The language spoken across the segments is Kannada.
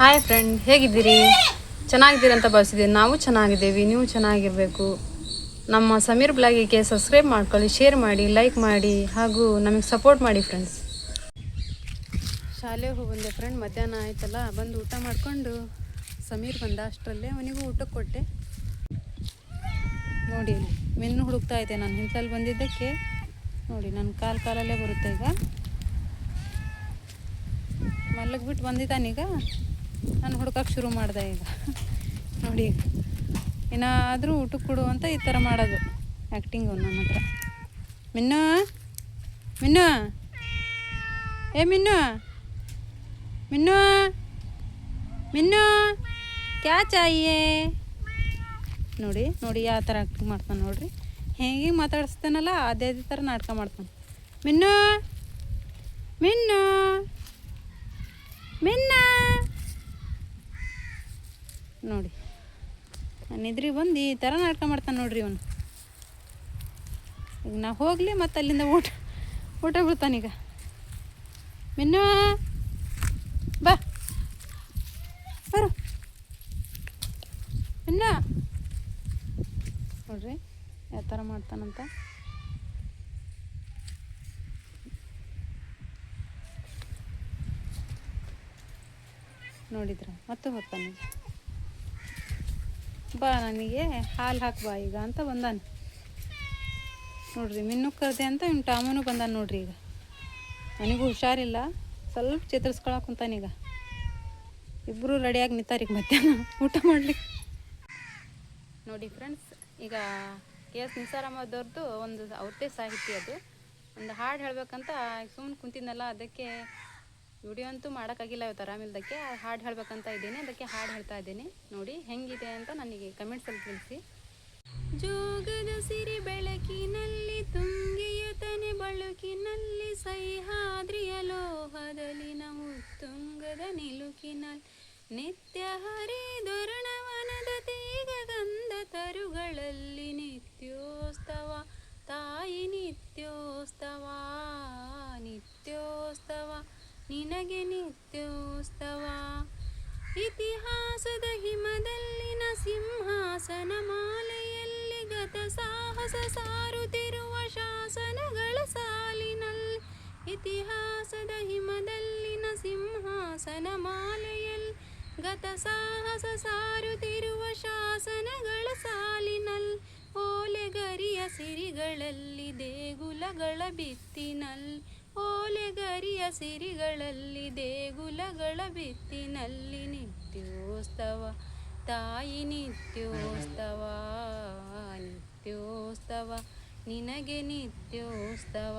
ಹಾಯ್ ಫ್ರೆಂಡ್ ಹೇಗಿದ್ದೀರಿ? ಚೆನ್ನಾಗಿದ್ದೀರಿ ಅಂತ ಭಾವಿಸಿದ್ದೀನಿ ನಾವು ಚೆನ್ನಾಗಿದ್ದೀವಿ, ನೀವು ಚೆನ್ನಾಗಿರಬೇಕು. ನಮ್ಮ ಸಮೀರ್ ಬ್ಲಾಗಿಗೆ ಸಬ್ಸ್ಕ್ರೈಬ್ ಮಾಡ್ಕೊಳ್ಳಿ ಶೇರ್ ಮಾಡಿ ಲೈಕ್ ಮಾಡಿ, ಹಾಗೂ ನಮಗೆ ಸಪೋರ್ಟ್ ಮಾಡಿ ಫ್ರೆಂಡ್ಸ್ ಶಾಲೆಗೆ ಹೋಗಿ ಫ್ರೆಂಡ್ ಮಧ್ಯಾಹ್ನ ಆಯ್ತಲ್ಲ, ಬಂದು ಊಟ ಮಾಡಿಕೊಂಡು ಸಮೀರ್ ಬಂದ ಅಷ್ಟರಲ್ಲೇ ಅವನಿಗೂ ಊಟಕ್ಕೆ ಕೊಟ್ಟೆ. ನೋಡಿ, ಮೆನ್ನು ಹುಡುಕ್ತಾ ಇದ್ದೆ ನಾನು ಹಿಂತಲ್ಲಿ ಬಂದಿದ್ದಕ್ಕೆ. ನೋಡಿ ನನ್ನ ಕಾಲು ಕಾಲಲ್ಲೇ ಬರುತ್ತೆ ಈಗ. ಮಲ್ಲಗೆ ಬಿಟ್ಟು ಬಂದಿದ್ದಾನೀಗ. ನಾನು ಹುಡ್ಕಕ್ಕೆ ಶುರು ಮಾಡಿದೆ ಈಗ. ನೋಡಿ, ಏನಾದರೂ ಊಟಕ್ಕೆ ಕೊಡು ಅಂತ ಈ ಥರ ಮಾಡೋದು ಆ್ಯಕ್ಟಿಂಗು ನನ್ನ ಹತ್ರ. ಮಿನ್ನು ಮಿನ್ನು, ಏ ಮಿನ್ನು ಮಿನ್ನು ಮಿನ್ನು, ಕ್ಯಾ ಚಾಹಿಯೇ ನೋಡಿ ನೋಡಿ ಯಾವ ಥರ ಆ್ಯಕ್ಟಿಂಗ್ ಮಾಡ್ತಾನೆ ನೋಡ್ರಿ. ಹೇಗೆ ಮಾತಾಡಿಸ್ತಾನಲ್ಲ ಅದೇ ಅದೇ ಥರ ನಾಟಕ ಮಾಡ್ತಾನೆ. ಮಿನ್ನು ಮಿನ್ನು, ಮಿನ್ನ. ನೋಡಿ. ನಿದ್ರಿ ಬಂದು ಈ ಥರ ನಾಟಕ ಮಾಡ್ತಾನೆ ನೋಡ್ರಿ ಇವನು. ಈಗ ನಾ ಹೋಗಲಿ ಮತ್ತು ಅಲ್ಲಿಂದ ಊಟ ಊಟ ಬಿಡ್ತಾನೀಗ ಮಿನ್ನು ಬಾ. ಬರು. ಮಿನ್ನ ನೋಡ್ರಿ, ಯಾವ ಥರ ಮಾಡ್ತಾನಂತ. ನೋಡಿದ್ರ? ಮತ್ತೆ ಹೋಗ್ತಾನೆ. ಬಾ ನನಗೆ, ಹಾಲು ಹಾಕ್ಬಾ ಈಗ ಅಂತ ಬಂದಾನೆ. ನೋಡ್ರಿ, ಮಿನ್ನು ಕರೆದೆ ಅಂತ ಇವ್ನು ಟಾಮನು ಬಂದಾನ ನೋಡ್ರಿ ಈಗ. ನನಗೂ ಹುಷಾರಿಲ್ಲ, ಸ್ವಲ್ಪ ಚೇತರಿಸ್ಕೊಳಕ್ ಕುಂತಾನೀಗ ಇಬ್ಬರು ರೆಡಿಯಾಗಿ ನಿಂತಾರೀಗ ಮಧ್ಯಾಹ್ನ. ಊಟ ಮಾಡ್ಲಿಕ್ಕೆ ನೋಡಿ ಫ್ರೆಂಡ್ಸ್, ಈಗ ಕೆ ಎಸ್ ನಿಸಾರಮ್ಮದವ್ರದ್ದು ಒಂದು ಅವ್ರದ್ದೇ ಸಾಹಿತ್ಯ ಅದು. ಒಂದು ಹಾಡು ಹೇಳಬೇಕಂತ ಸುಮ್ಮನೆ ಕುಂತಿದ್ನಲ್ಲ, ಅದಕ್ಕೆ ವಿಡಿಯೋ ಅಂತೂ ಮಾಡೋಕ್ಕಾಗಿಲ್ಲ ಇವತ್ತು ಆರಾಮಿಲ್ದಕ್ಕೆ ಹಾಡು ಹೇಳ್ಬೇಕಂತ ಇದ್ದೀನಿ. ಅದಕ್ಕೆ ಹಾಡು ಹೇಳ್ತಾ ಇದ್ದೀನಿ. ನೋಡಿ, ಹೆಂಗಿದೆ ಅಂತ ನನಗೆ ಕಮೆಂಟ್ಸಲ್ಲಿ ತಿಳಿಸಿ. ಜೋಗದ ಸಿರಿ ಬೆಳಕಿನಲ್ಲಿ, ತುಂಗಿಯ ತನೆ ಬಳುಕಿನಲ್ಲಿ, ಸಹ್ಯಾದ್ರಿಯ ಲೋಹದಲ್ಲಿ, ನಾವು ತುಂಗದ ನಿಲುಕಿನಲ್ಲಿ, ನಿತ್ಯ ಹರಿದೊರಣವನದ ತೀಗ ಗಂಧ ತರುಗಳಲ್ಲಿ ನಿತ್ಯೋತ್ಸವ ತಾಯಿ ನಿತ್ಯೋತ್ಸವ ಸಾಹಸ ಸಾರುತ್ತಿರುವ ಶಾಸನಗಳ ಸಾಲಿನಲ್ಲಿ ಇತಿಹಾಸದ ಹಿಮದಲ್ಲಿನ ಸಿಂಹಾಸನ ಮಾಲೆಯಲ್ಲಿ ಗತ ಸಾಹಸ ಸಾರುತ್ತಿರುವ ಶಾಸನಗಳ ಸಾಲಿನಲ್ಲಿ ಓಲೆಗರಿಯ ಸಿರಿಗಳಲ್ಲಿ ದೇಗುಲಗಳ ಬಿತ್ತಿನಲ್ಲಿ ಓಲೆಗರಿಯ ಸಿರಿಗಳಲ್ಲಿ ದೇಗುಲಗಳ ಬಿತ್ತಿನಲ್ಲಿ ನಿತ್ಯೋತ್ಸವ ತಾಯಿ ನಿತ್ಯೋತ್ಸವ ನಿತ್ಯೋತ್ಸವ ನಿನಗೆ ನಿತ್ಯೋಸ್ತವ.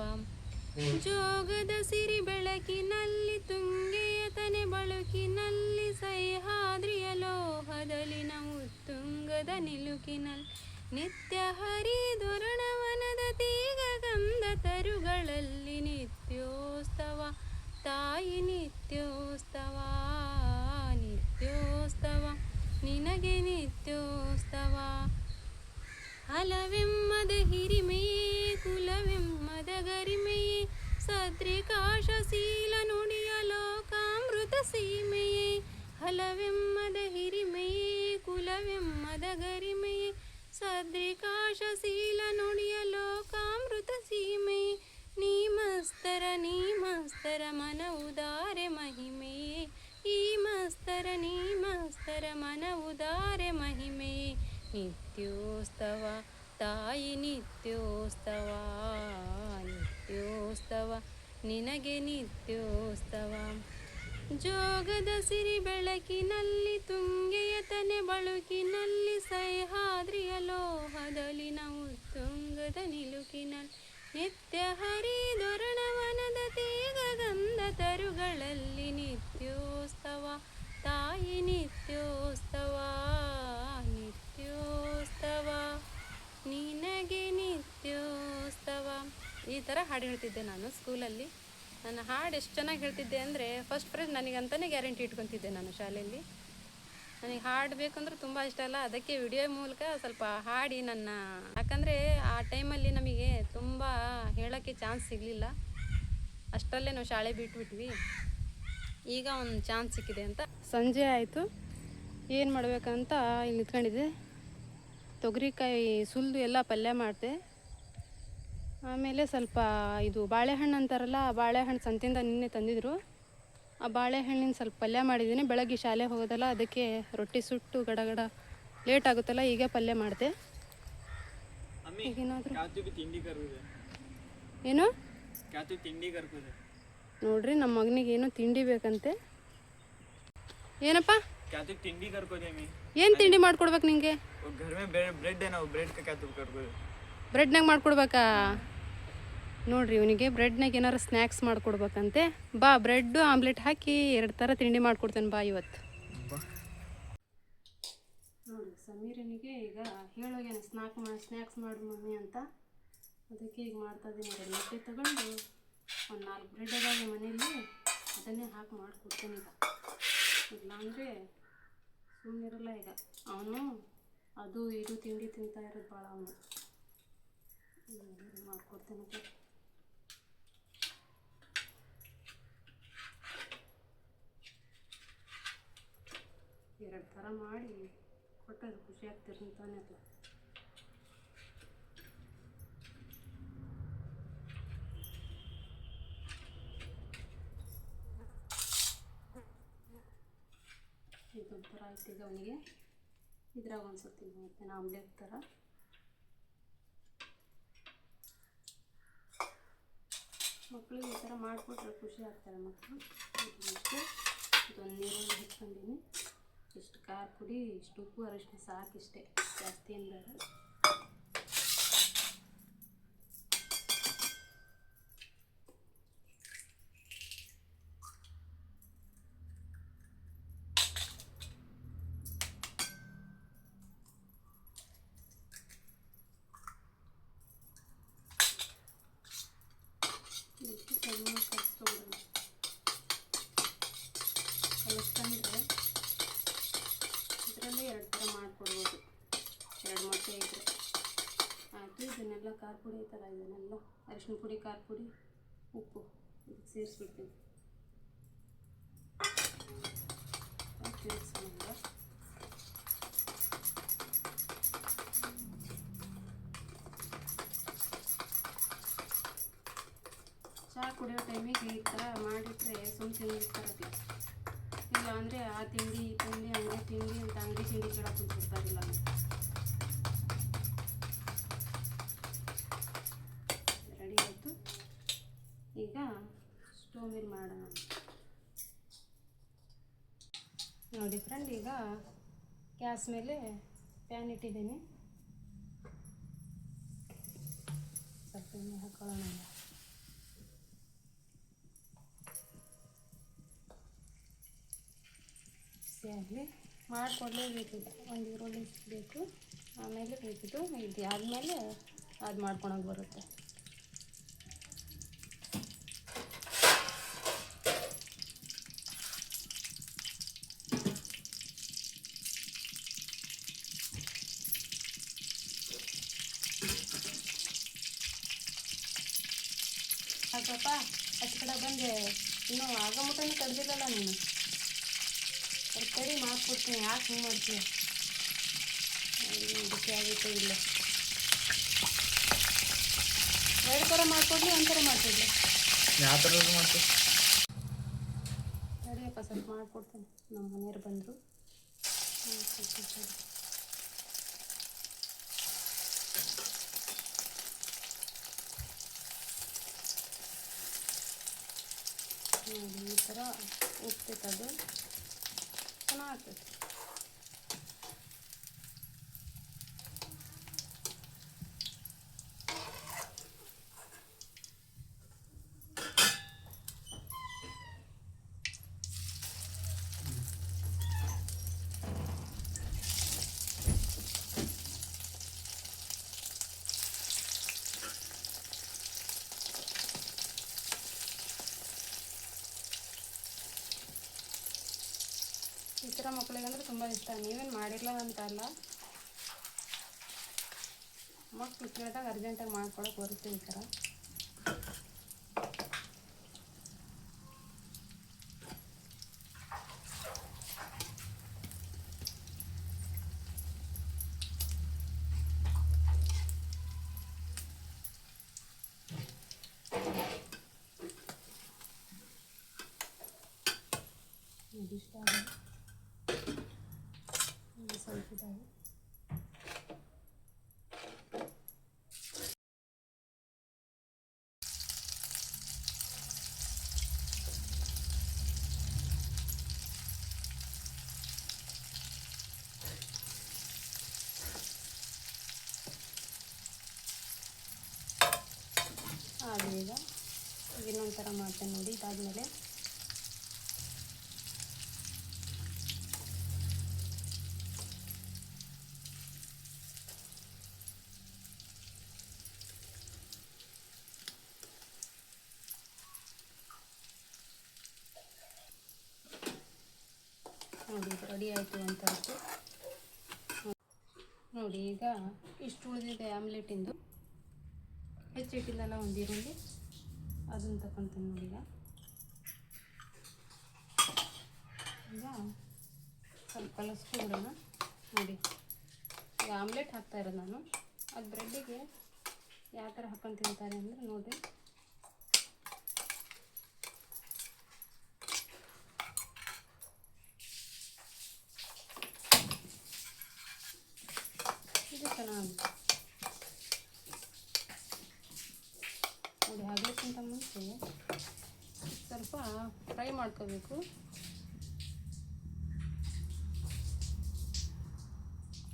ಜೋಗದ ಸಿರಿ ಬೆಳಕಿನಲ್ಲಿ, ತುಂಗೆಯ ತನೆ ಬಳುಕಿನಲ್ಲಿ, ಸಹ್ಯಾದ್ರಿಯ ಲೋಹದಲ್ಲಿ ನಾವು ತುಂಗದ ನಿಲುಕಿನಲ್ಲಿ. ನಿತ್ಯ ಹರಿದೊರಣವನದ ತೀಗ ಗಂಧ ತರುಗಳಲ್ಲಿ ನಿತ್ಯೋಸ್ತವ. ತಾಯಿ ನಿತ್ಯೋಸ್ತವ ನಿತ್ಯೋಸ್ತವ, ನಿನಗೆ ನಿತ್ಯೋತ್ಸವ അലവെമ്മത ഹിരിമയേ കുലവെമ്മത ഗരിമയേ സദ്രികാശശീല നുടിയ ലോകാമൃത സീമയേ അലവെമ്മത ഹിരിമയേ കുലവെമ്മത ഗരിമയേ ನಿನಗೆ ನಿತ್ಯೋತ್ಸವ. ಜೋಗದ ಸಿರಿ ಬೆಳಕಿನಲ್ಲಿ, ತುಂಗೆಯ ತನೆ ಬಳುಕಿನಲ್ಲಿ, ಸಹ್ಯಾದ್ರಿಯ ಲೋಹದಲ್ಲಿ ನಾವು ತುಂಗದ ನಿಲುಕಿನಲ್ಲಿ, ನಿತ್ಯ ಹರಿದೊರಣವನದ ತೇಗ ಗಂಧ ತರುಗಳಲ್ಲಿ ನಿತ್ಯೋತ್ಸವ. ತಾಯಿ ನಿತ್ಯೋತ್ಸವ ನಿತ್ಯೋತ್ಸವ. ನಿನಗೆ ನಿತ್ಯೋತ್ಸವ ಈ ಥರ ಹಾಡು ಹೇಳ್ತಿದ್ದೆ ನಾನು ಸ್ಕೂಲಲ್ಲಿ. ನನ್ನ ಹಾಡು ಎಷ್ಟು ಚೆನ್ನಾಗಿ ಹೇಳ್ತಿದ್ದೆ ಅಂದರೆ ಫಸ್ಟ್ ಪ್ರೈಸ್ ನನಗಂತಲೇ ಗ್ಯಾರಂಟಿ ಇಟ್ಕೊತಿದ್ದೆ ನಾನು ಶಾಲೆಯಲ್ಲಿ. ನನಗೆ ಹಾಡು ಬೇಕಂದ್ರೆ ತುಂಬ ಇಷ್ಟ ಅಲ್ಲ, ಅದಕ್ಕೆ ವಿಡಿಯೋ ಮೂಲಕ ಸ್ವಲ್ಪ ಹಾಡಿ ನನ್ನ, ಯಾಕಂದರೆ ಆ ಟೈಮಲ್ಲಿ ನಮಗೆ ತುಂಬ ಹೇಳೋಕ್ಕೆ ಚಾನ್ಸ್ ಸಿಗಲಿಲ್ಲ. ಅಷ್ಟರಲ್ಲೇ ನಾವು ಶಾಲೆ ಬಿಟ್ಬಿಟ್ವಿ. ಈಗ ಒಂದು ಚಾನ್ಸ್ ಸಿಕ್ಕಿದೆ ಅಂತ. ಸಂಜೆ ಆಯಿತು. ಏನು ಮಾಡಬೇಕಂತ ಇಲ್ಲಿ ನಿಂತ್ಕೊಂಡಿದ್ದೆ. ತೊಗರಿಕಾಯಿ ಸುಲಿದು ಎಲ್ಲ ಪಲ್ಯ ಮಾಡಿದೆ. ಆಮೇಲೆ ಸ್ವಲ್ಪ ಇದು ಬಾಳೆಹಣ್ಣು ಅಂತಾರಲ್ಲ ಆ ಬಾಳೆಹಣ್ಣು ಸಂತಿಂದ ನಿನ್ನೆ ತಂದಿದ್ರು. ಆ ಬಾಳೆಹಣ್ಣಿನ ಸ್ವಲ್ಪ ಪಲ್ಯ ಮಾಡಿದ್ದೀನಿ. ಬೆಳಗ್ಗೆ ಶಾಲೆ ಹೋಗೋದಲ್ಲ ಅದಕ್ಕೆ ರೊಟ್ಟಿ ಸುಟ್ಟು ಗಡಗಡ ಲೇಟ್ ಆಗುತ್ತಲ್ಲ ಈಗ ಪಲ್ಯ ಮಾಡಿದೆ. ಏನು? ನೋಡ್ರಿ ನಮ್ಮ ಮಗನಿಗೆ ಏನು ತಿಂಡಿ ಬೇಕಂತೆ. ಏನಪ್ಪ? ತಿಂಡಿ ಏನು ತಿಂಡಿ ಮಾಡ್ಕೊಡ್ಬೇಕು ನಿಂಗೆ? ಬ್ರೆಡ್ನಾಗ ಮಾಡ್ಕೊಡ್ಬೇಕಾ? ನೋಡ್ರಿ ಇವನಿಗೆ ಬ್ರೆಡ್ನಾಗ ಏನಾರು ಸ್ನ್ಯಾಕ್ಸ್ ಮಾಡ್ಕೊಡ್ಬೇಕಂತೆ. ಬಾ ಬ್ರೆಡ್ಡು ಆಮ್ಲೆಟ್ ಹಾಕಿ ಎರಡು ಥರ ತಿಂಡಿ ಮಾಡ್ಕೊಡ್ತೇನೆ ಬಾ ಇವತ್ತು. ನೋಡಿ ಸಮೀರನಿಗೆ ಈಗ ಹೇಳೋಗೇನು ಸ್ನಾಕ್ ಮಾಡಿ ಸ್ನ್ಯಾಕ್ಸ್ ಮಾಡು ಮಮ್ಮಿ ಅಂತ. ಅದಕ್ಕೆ ಈಗ ಮಾಡ್ತಾ ಇದ್ದೀನಿ ಎರಡು ಮೊಟ್ಟೆ ತಗೊಂಡು ಒಂದು ನಾಲ್ಕು ಬ್ರೆಡ್ ಅದಾವೆ ಮನೆಯಲ್ಲಿ. ಅದನ್ನೇ ಹಾಕಿ ಮಾಡಿಕೊಡ್ತೇನೆ ಈಗ. ಇಲ್ಲಾಂದರೆ ಸುಮ್ಮನಿರಲ್ಲ ಈಗ. ಅವನು ಅದು ಇದು ತಿಂಡಿ ತಿಂತಾ ಇರೋದು ಭಾಳ ಅವನು. ಮಾಡ್ಕೊಡ್ತೇನೆ ಎರಡು ಥರ ಮಾಡಿ ಕೊಟ್ಟ ಖುಷಿ ಆಗ್ತಿರ್ತಾನೆ ಅದು. ಇದೊಂಥರ ಆಯ್ತು ಈಗ ಅವನಿಗೆ. ಇದ್ರಾಗ ಒಂದು ಮತ್ತೆ ಆಮ್ಲೆಟ್ ಥರ. ಮಕ್ಕಳಿಗೆ ಈ ಥರ ಮಾಡಿಕೊಟ್ರೆ ಖುಷಿ ಆಗ್ತಾರೆ ಮಕ್ಕಳು ಇದೊಂದು ನೀರಲ್ಲಿ ಹಿಡ್ಕೊಂಡಿನಿ ಇಷ್ಟು ಖಾರ ಪುಡಿ ಇಷ್ಟು ಉಪ್ಪು ಅರಶಿನ ಸಾಕಿಷ್ಟೇ ಜಾಸ್ತಿ ಏನು ಬೇಡ ಇದಕ್ಕೆ ಚೆನ್ನಾಗಿ ಅರಿಶಿನ ಪುಡಿ ಖಾರ ಪುಡಿ ಉಪ್ಪು ಇದಕ್ಕೆ ಸೇರಿಸ್ಬಿಡ್ತೀನಿ ಸೇರಿಸ್ಕೊಂಡ ಚಹಾ ಕುಡಿಯೋ ಟೈಮಿಗೆ ಈ ಥರ ಮಾಡಿಟ್ರೆ ಸುಮ್ಮನೆ ತಿಂದಿರ್ತಾರಲ್ಲ ಇಲ್ಲ ಅಂದರೆ ಆ ತಿಂಡಿ ಈ ತಿಂಡಿ ಹಂಗೆ ತಿಂಡಿ ಅಂತ ಅಂಗಡಿ ತಿಂಡಿ ಕೇಳಕ್ಕೆ ಕುಂತಿರ್ತಾರಿಲ್ಲ ರೆಡಿ ಆಯಿತು ಈಗ ಸ್ಟೋವ್ ಮೇಲೆ ಮಾಡೋಣ ನೋಡಿ ಫ್ರೆಂಡ್ ಈಗ ಗ್ಯಾಸ್ ಮೇಲೆ ಪ್ಯಾನ್ ಇಟ್ಟಿದ್ದೀನಿ. ಸ್ವಲ್ಪ ಎಣ್ಣೆ ಹಾಕೊಳ್ಳೋಣ ಆಗಲಿ. ಮಾಡಿಕೊಡ್ಲೇಬೇಕಿಲ್ಲ ಒಂದು ಈರುಳ್ಳಿ ಬೇಕು. ಆಮೇಲೆ ಬೇಕಿದ್ದು ಇದು ಆದಮೇಲೆ ಅದು ಮಾಡ್ಕೊಳಕ್ಕೆ ಬರುತ್ತೆ. ಹಾಕಪ್ಪ ಅಷ್ಟು ಕಡೆ ಬಂದೆ. ಇನ್ನೂ ಆಗ ಮುಟ್ಟನೂ ಕಡ್ದಿಲ್ಲಲ್ಲ ನೀನು. ಅದು ಕಡಿ ಮಾಡ್ಕೊಡ್ತೀನಿ. ಯಾಕೆ ಹಿಂಗೆ ಮಾಡ್ತೀಯ? ಇದಕ್ಕೆ ಆಗುತ್ತೆ ಇಲ್ಲ. ಎರಡು ಥರ ಮಾಡ್ಕೊಡ್ಲಿ ಒಂದು ಥರ ಮಾಡ್ತಿದ್ದೆ ಯಾವ ಥರ ಮಾಡ್ತೀವಿ ಸರಿಯಪ್ಪ ಸ್ವಲ್ಪ ಮಾಡ್ಕೊಡ್ತೀನಿ. ನಮ್ಮ ಮನೆಯವ್ರು ಬಂದರು. ನೋಡಿ ಈ ಥರ ಉಪ್ತೈತೆ ಅದು ಚೆನ್ನಾಗ್ತೈತೆ ಹತ್ತಿರ ಮಕ್ಕಳಿಗೆ ಅಂದರೆ ತುಂಬ ಇಷ್ಟ. ನೀವೇನು ಮಾಡಿಲ್ಲ ಅಂತಲ್ಲ ಮಕ್ಕಳು ಕೇಳಿದಾಗ ಅರ್ಜೆಂಟಾಗಿ ಮಾಡ್ಕೊಳಕ್ಕೆ ಬರುತ್ತೆ ಈ ಥರ ಇಷ್ಟ ಆಗಿದೆ ಇದು ಸ್ವಲ್ಪ ಇದಾಗಿ ಹಾಗೆ ಈಗ ಈಗ ಇನ್ನೊಂದು ಥರ ಮಾಡ್ತೇನೆ ನೋಡಿ ಇದಾದಮೇಲೆ. ನೋಡಿ ಇದು ರೆಡಿ ಆಯಿತು ಅಂತ. ನೋಡಿ, ಈಗ ಇಷ್ಟು ಉಳಿದಿದೆ ಆಮ್ಲೆಟಿಂದು ಹೆಚ್ಚಿಟ್ಟಿದ್ದಲ್ಲ ಒಂದು ಈರುಳ್ಳಿ. ಅದನ್ನು ತಗೊತೀನಿ ನೋಡಿ ಈಗ. ಸ್ವಲ್ಪ ಬಿಡೋಣ. ನೋಡಿ, ಈಗ ಆಮ್ಲೆಟ್ ಹಾಕ್ತಾ ಇರೋದು ನಾನು. ಅದು ಬ್ರೆಡ್ಡಿಗೆ ಯಾವ ಥರ ಹಾಕೊಂಡು ತಿಂತಾರೆ ಅಂದರೆ ನೋಡಿರಿ ಇದು ಚೆನ್ನಾಗುತ್ತೆ ನೋಡಿ ಹಾಗಲಿಕ್ಕಿಂತ ಮುಂಚೆ ಸ್ವಲ್ಪ ಫ್ರೈ ಮಾಡ್ಕೋಬೇಕು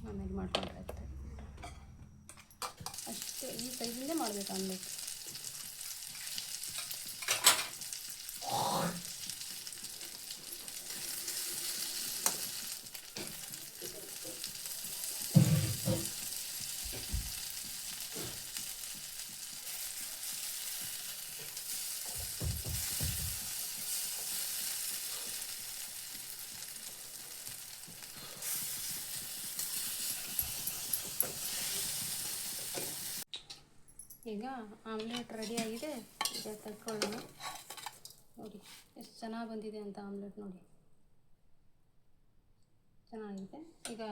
ಆಮೇಲೆ ಮಾಡ್ಕೊಂಡ್ರೆ ಅಷ್ಟೇ ಈ ಸೈಜಿಂದೇ ಮಾಡಬೇಕು ಆಮ್ಲೆಟ್ ಈಗ ಆಮ್ಲೆಟ್ ರೆಡಿ ಆಗಿದೆ. ಈಗ ತಗೊಳ್ಳೋಣ ನೋಡಿ, ಎಷ್ಟು ಚೆನ್ನಾಗಿ ಬಂದಿದೆ ಅಂತ ಆಮ್ಲೆಟ್ ನೋಡಿ. ಚೆನ್ನಾಗಿದೆ. ಈಗ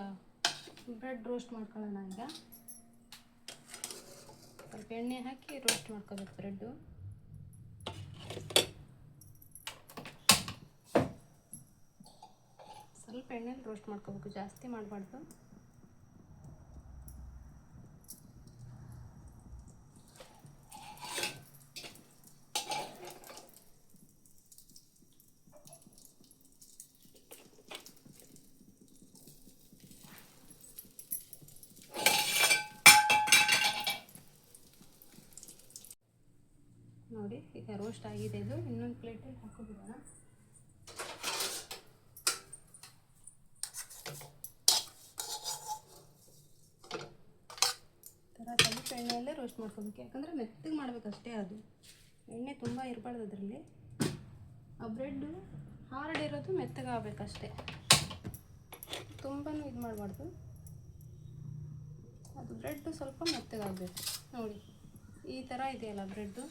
ಬ್ರೆಡ್ ರೋಸ್ಟ್ ಮಾಡ್ಕೊಳ್ಳೋಣ ಈಗ. ಸ್ವಲ್ಪ ಎಣ್ಣೆ ಹಾಕಿ ರೋಸ್ಟ್ ಮಾಡ್ಕೋಬೇಕು ಬ್ರೆಡ್ಡು. ಸ್ವಲ್ಪ ಎಣ್ಣೆಲಿ ರೋಸ್ಟ್ ಮಾಡ್ಕೋಬೇಕು. ಜಾಸ್ತಿ ಮಾಡಬಾರ್ದು ನೋಡಿ ರೋಸ್ಟ್ ಆಗಿದೆ ಇದು. ಇನ್ನೊಂದು ಪ್ಲೇಟಲ್ಲಿ ಹಾಕೋಬಿಡೋಣ. ಥರ ಎಣ್ಣೆಯಲ್ಲೇ ರೋಸ್ಟ್ ಮಾಡ್ಕೋಬೇಕು. ಯಾಕಂದರೆ ಮೆತ್ತಗೆ ಮಾಡಬೇಕಷ್ಟೇ ಅದು. ಎಣ್ಣೆ ತುಂಬ ಇರಬಾರ್ದು ಅದರಲ್ಲಿ. ಆ ಬ್ರೆಡ್ಡು ಹಾರ್ಡ್ ಇರೋದು ಮೆತ್ತಗೆ ಆಗಬೇಕಷ್ಟೇ. ತುಂಬಾ ಇದು ಮಾಡಬಾರ್ದು. ಅದು ಬ್ರೆಡ್ಡು ಸ್ವಲ್ಪ ಮೆತ್ತಗಾಗಬೇಕು ನೋಡಿ, ಈ ಥರ ಇದೆಯಲ್ಲ ಬ್ರೆಡ್ಡು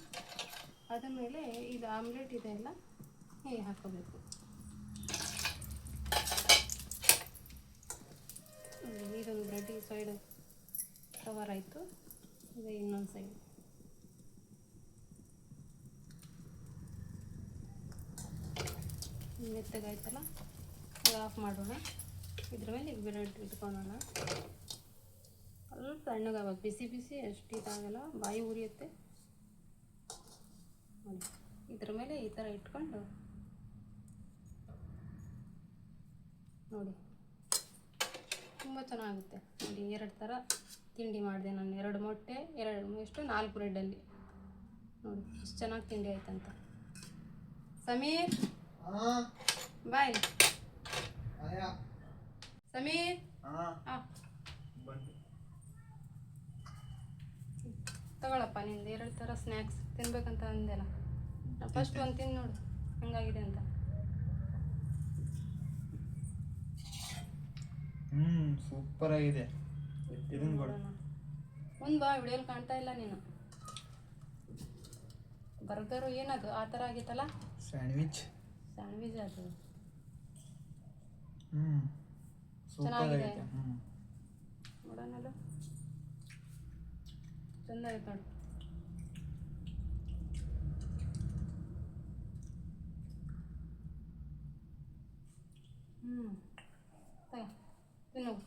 ಅದ್ರ ಮೇಲೆ ಇದು ಆಮ್ಲೆಟ್ ಇದೆಲ್ಲ ಹೇ ಹಾಕೋಬೇಕು. ಇದೊಂದು ಬ್ರೆಡ್ ಈ ಸೈಡ್ ಕವರ್ ಆಯಿತು ಇದು ಇನ್ನೊಂದು ಸೈಡ್ ಮೆತ್ತಗಾಯ್ತಲ್ಲ ಆಫ್ ಮಾಡೋಣ. ಇದ್ರ ಮೇಲೆ ಈಗ ಬ್ರೆಡ್ ಇಟ್ಕೊಳ್ಳೋಣ. ಸ್ವಲ್ಪ ತಣ್ಣಗಾಗಬೇಕು ಬಿಸಿ ಬಿಸಿ ಅಷ್ಟು ಇದಾಗಲ್ಲ, ಬಾಯಿ ಉರಿಯುತ್ತೆ. ಇದ್ರ ಮೇಲೆ ಈ ಥರ ಇಟ್ಕೊಂಡು ನೋಡಿ. ತುಂಬ ಚೆನ್ನಾಗುತ್ತೆ. ನೋಡಿ, ಎರಡು ಥರ ತಿಂಡಿ ಮಾಡಿದೆ ನಾನು. ಎರಡು ಮೊಟ್ಟೆ, ಎರಡು ಎಷ್ಟು? ನಾಲ್ಕು ಬ್ರೆಡ್ಡಲ್ಲಿ ನೋಡಿ ಎಷ್ಟು ಚೆನ್ನಾಗಿ ತಿಂಡಿ ಆಯ್ತಂತ. ಸಮೀರ್? ಬಾಯ್. ಸಮೀರ್? ತಗೊಳಪ್ಪ ನಿಂದು. ಎರಡು ಥರ ಸ್ನ್ಯಾಕ್ಸ್ ತಿನ್ಬೇಕಂತ ಅಂದೆಲ್ಲ ಫಸ್ಟ್ ಒಂದು ತಿಂದು ನೋಡು. ಹಂಗಾಗಿದೆ ಅಂತ. ಹ್ಞೂ ಸೂಪರ್ ಆಗಿದೆ. ಒಂದು ಬಾ ವಿಡಿಯೋಲಿ ಕಾಣ್ತಾ ಇಲ್ಲ ನೀನು. ಬರ್ಗರು ಏನದು? ಆ ಥರ ಆಗಿತ್ತಲ್ಲ? ಸ್ಯಾಂಡ್ವಿಚ್. ಸ್ಯಾಂಡ್ವಿಚ್ ಅದು. ಹ್ಞೂ ಚೆನ್ನಾಗಿದೆ. ನೋಡೋಣಲ್ಲ. ಚಂದ ಆಯ್ತು ನೋಡು. 嗯，对，对了。